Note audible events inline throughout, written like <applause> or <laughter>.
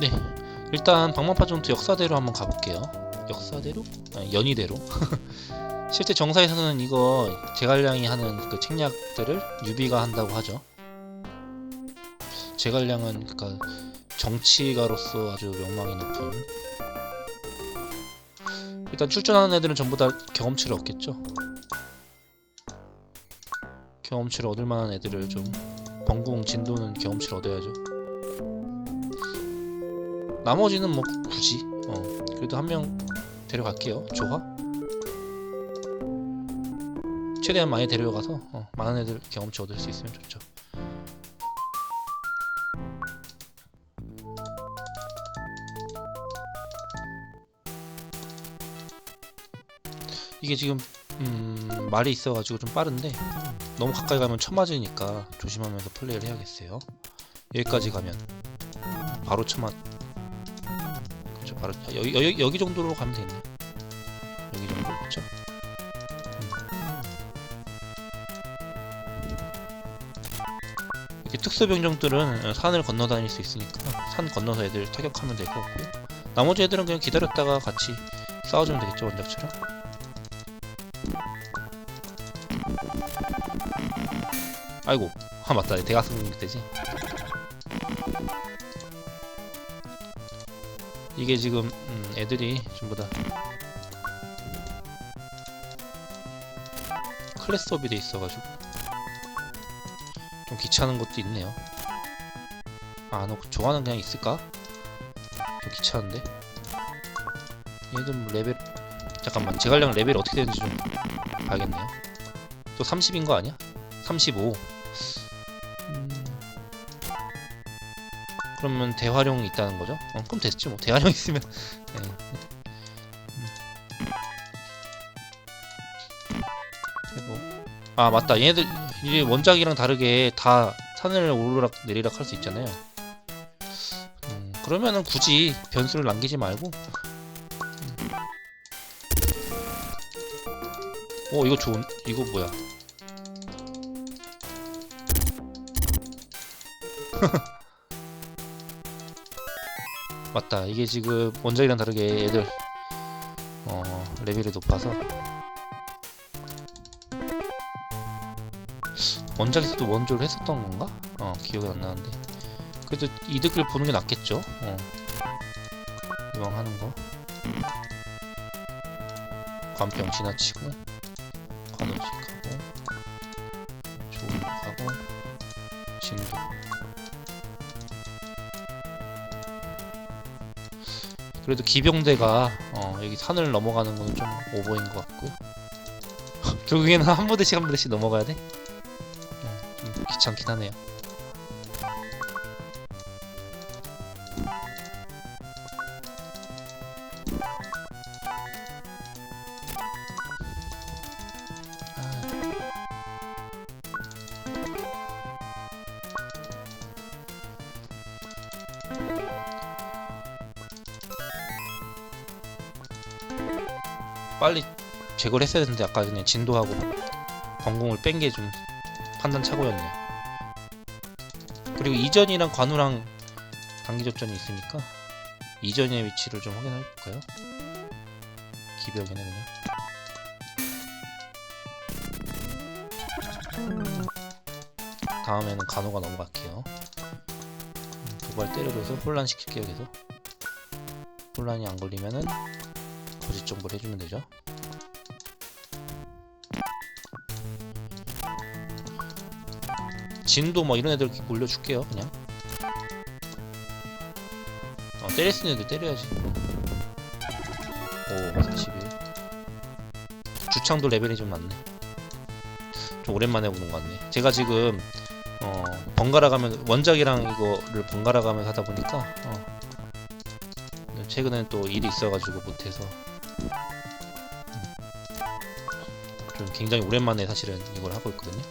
네. 일단 방망파전투 역사대로 한번 가볼게요. 역사대로? 아니 연희대로. <laughs> 실제 정사에서는 이거 제갈량이 하는 그 책략들을 유비가 한다고 하죠. 제갈량은 그니까 정치가로서 아주 명망이 높은. 일단 출전하는 애들은 전부 다 경험치를 얻겠죠. 경험치를 얻을 만한 애들을 좀 번궁 진도는 경험치를 얻어야죠. 나머지는 뭐 굳이 어 그래도 한 명 데려갈게요. 조화? 최대한 많이 데려가서 어, 많은 애들 경험치 얻을 수 있으면 좋죠. 이게 지금 음, 말이 있어가지고 좀 빠른데 너무 가까이 가면 쳐맞으니까 조심하면서 플레이를 해야겠어요. 여기까지 가면 바로 쳐맞 그렇죠 바로 여기, 여기, 여기 정도로 가면 되겠네. 여기 정도 그렇죠 이렇게 특수 병정들은 산을 건너 다닐 수 있으니까 산 건너서 애들 타격하면 될 것 같고요 나머지 애들은 그냥 기다렸다가 같이 싸워주면 되겠죠 원작처럼 아이고 아 맞다. 대각선 공격 되지. 이게 지금 음, 애들이 전부 다 클래스업이 돼 있어가지고 좀 귀찮은 것도 있네요. 아너 좋아하는 그냥 있을까? 좀 귀찮은데? 얘들 뭐 레벨 잠깐만. 제갈량 레벨이 어떻게 되는지 좀 봐야겠네요 또 30인 거 아니야? 35 음... 그러면 대활용이 있다는 거죠? 어, 그럼 됐지 뭐 대활용 있으면 <laughs> 네. 아 맞다 얘네들 이제 원작이랑 다르게 다 산을 오르락 내리락 할 수 있잖아요 음, 그러면은 굳이 변수를 남기지 말고 오 이거 좋은 이거 뭐야? <laughs> 맞다 이게 지금 원작이랑 다르게 애들 어 레벨이 높아서. 원작에서도 원조를 했었던 건가? 어 기억이 안 나는데. 그래도 이득을 보는 게 낫겠죠? 어. 이왕 하는 거. 관병 지나치고 관우직하고 조국하고 진도 그래도 기병대가 어, 여기 산을 넘어가는 거는 좀 오버인 것 같고요. <laughs> 결국에는 한 부대씩 한 부대씩 넘어가야 돼? 어, 좀 귀찮긴 하네요. 빨리 제거를 했어야 되는데 아까 그냥 진도하고 건공을 뺀 게 좀 판단 착오였네요. 그리고 이전이랑 관우랑 단기 접전이 있으니까 이전의 위치를 좀 확인해 볼까요? 기벽이네 그냥. 다음에는 간호가 넘어갈게요. 음, 도발 때려줘서 혼란시킬게요 계속. 혼란이 안 걸리면은 거짓 정보를 해주면 되죠. 진도 뭐 이런 애들 올려줄게요 그냥. 어 때릴 수 있는 애들 때려야지. 오 41. 주창도 레벨이 좀 낮네. 좀 오랜만에 보는 것 같네. 제가 지금 어 번갈아 가면 원작이랑 이거를 번갈아 가면서 하다 보니까 어 최근에 또 일이 있어가지고 못해서 좀 굉장히 오랜만에 사실은 이걸 하고 있거든요.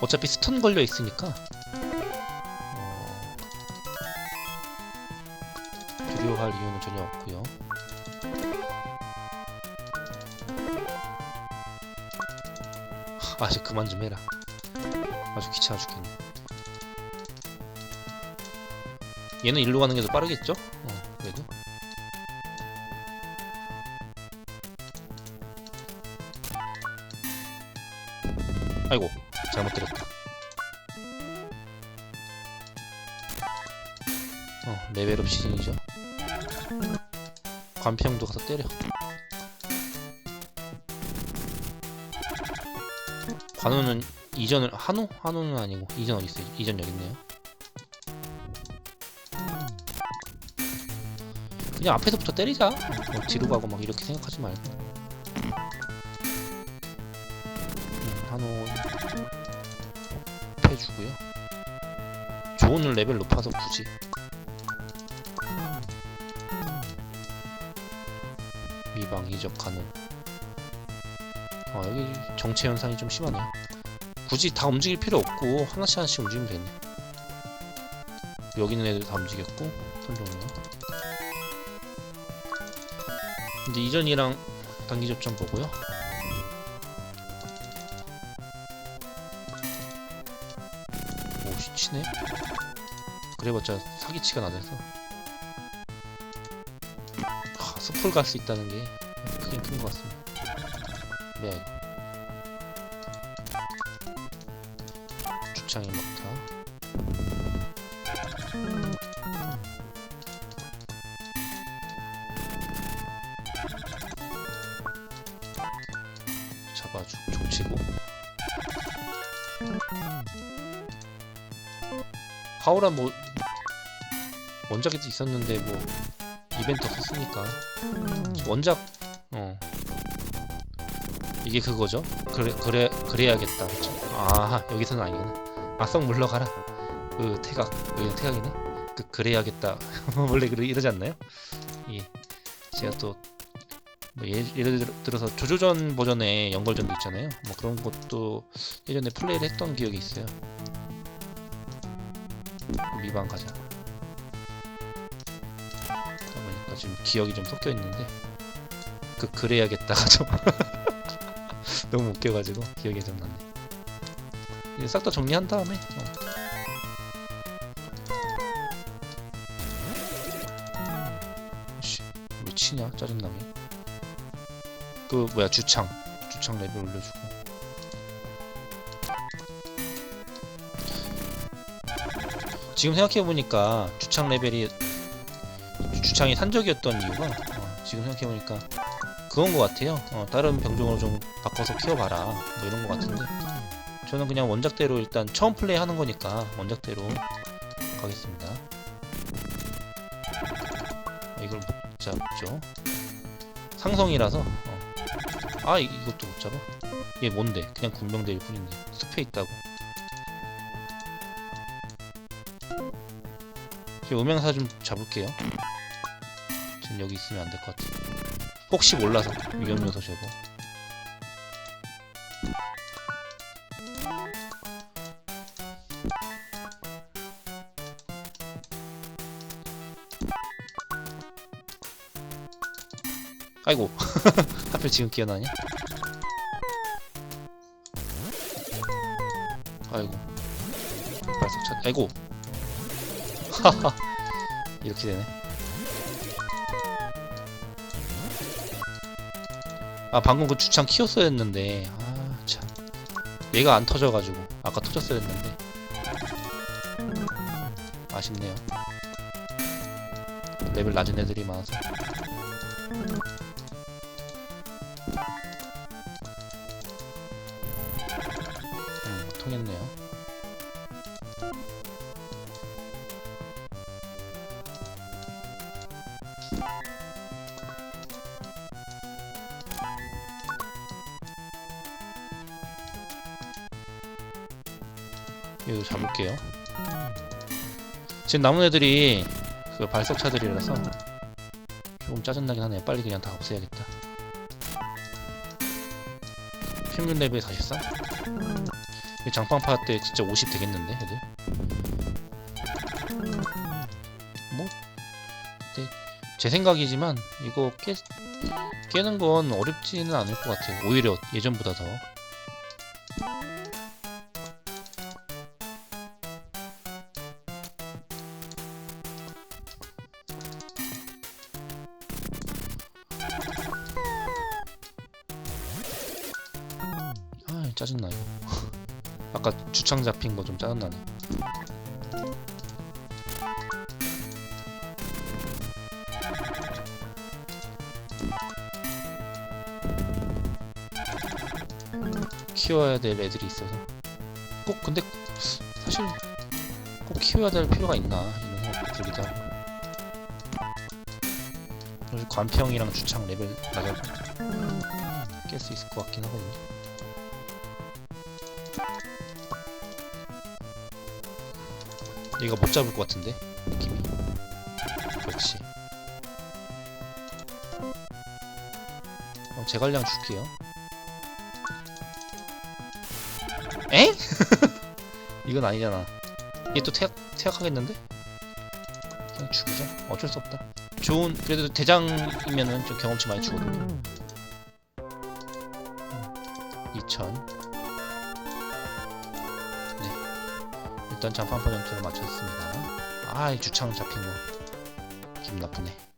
어차피 스턴 걸려 있으니까 어... 두려워할 이유는 전혀 없고요. 아 이제 그만 좀 해라 아주 귀찮아 죽겠네 얘는 일로 가는 게 더 빠르겠죠? 어 그래도 아이고 잘못 때렸다 어 레벨업 시즌이죠 관평도 가서 때려 관우는 이전을 한우? 한우는 아니고 이전 어디 있어요? 이전 여기 있네요. 그냥 앞에서부터 때리자. 뭐 뒤로 가고 막 이렇게 생각하지 말고. 음, 한우 해주고요. 좋은 레벨 높아서 굳이. 미방 이적 가능. 아 여기 정체 현상이 좀 심하네요. 굳이 다 움직일 필요 없고 하나씩 하나씩 움직이면 되네. 여기 있는 애들 다 움직였고 선종이 요. 이제 이전이랑 단기 접점 보고요. 오씨 치네. 그래봤자 사기치가 나돼서. 아, 숲을 갈 수 있다는 게 크긴 큰 것 같습니다. 네. 주창이 막타. 족치고 하오란 뭐 원작에도 있었는데 뭐 이벤트 없었으니까 원작 어 이게 그거죠? 그래 그래 그래야겠다. 그쵸? 아 여기서는 아니구나. 아썩 물러가라. 그 태각 여기는 태각이네. 그 그래야겠다. <laughs> 원래 그러 이러지 않나요? 예. 제가 또 뭐 예, 예를 들- 들어서 조조전 버전의 연걸전도 있잖아요. 뭐 그런 것도 예전에 플레이를 했던 기억이 있어요. 미방 가자. 보니까 지금 기억이 좀 섞여 있는데 그 그래야겠다가 좀 <laughs> 너무 웃겨가지고 기억이 좀 나네. 이제 싹 다 정리한 다음에 어. 씨, 왜 치냐 짜증나게. 그 뭐야 주창, 주창 레벨 올려주고. 지금 생각해 보니까 주창 레벨이 주창이 산적이었던 이유가 어, 지금 생각해 보니까 그건 것 같아요. 어, 다른 병종으로 좀 바꿔서 키워봐라. 뭐 이런 것 같은데. 저는 그냥 원작대로 일단 처음 플레이 하는 거니까 원작대로 가겠습니다. 아, 이걸 못 잡죠. 상성이라서. 어. 아, 이, 이것도 못 잡아? 얘 뭔데? 그냥 군병대일 뿐인데. 숲에 있다고. 제 음향사 좀 잡을게요. 지금 여기 있으면 안 될 것 같아. 혹시 몰라서 위험 요소 제거. 아이고. <laughs> 하필 지금 끼어나냐? 아이고. 발석 차 아이고. 하하 <laughs> 이렇게 되네. 아 방금 그 주창 키웠어야 했는데. 아참. 얘가 안 터져가지고. 아까 터졌어야 했는데. 아쉽네요. 레벨 낮은 애들이 많아서 통했네요 이거 잡을게요. 지금 남은 애들이 그 발석차들이라서 조금 짜증나긴 하네. 빨리 그냥 다 없애야겠다. 평균 레벨 43? 이 장판 파 때 진짜 50 되겠는데, 애들? 뭐, 근데 제 생각이지만 이거 깨, 깨는 건 어렵지는 않을 것 같아요. 오히려 예전보다 더. 주창 잡힌 거 좀 짜증나네. 키워야 될 애들이 있어서. 꼭 근데 사실 꼭 키워야 될 필요가 있나? 이런 생각도 들기도 하고. 관평이랑 주창 레벨 낮아서 깰수 있을 것 같긴 하거든요 얘가 못 잡을 것 같은데? 느낌이. 그렇지. 어, 제갈량 줄게요. 엥? <laughs> 이건 아니잖아. 얘 또 퇴학, 퇴학하겠는데? 그냥 죽이자. 어쩔 수 없다. 좋은 그래도 대장이면은 좀 경험치 많이 주거든요. 2000 일단 장판파 전투를 마쳤습니다. 아, 이 주창 잡힌 거. 기분 나쁘네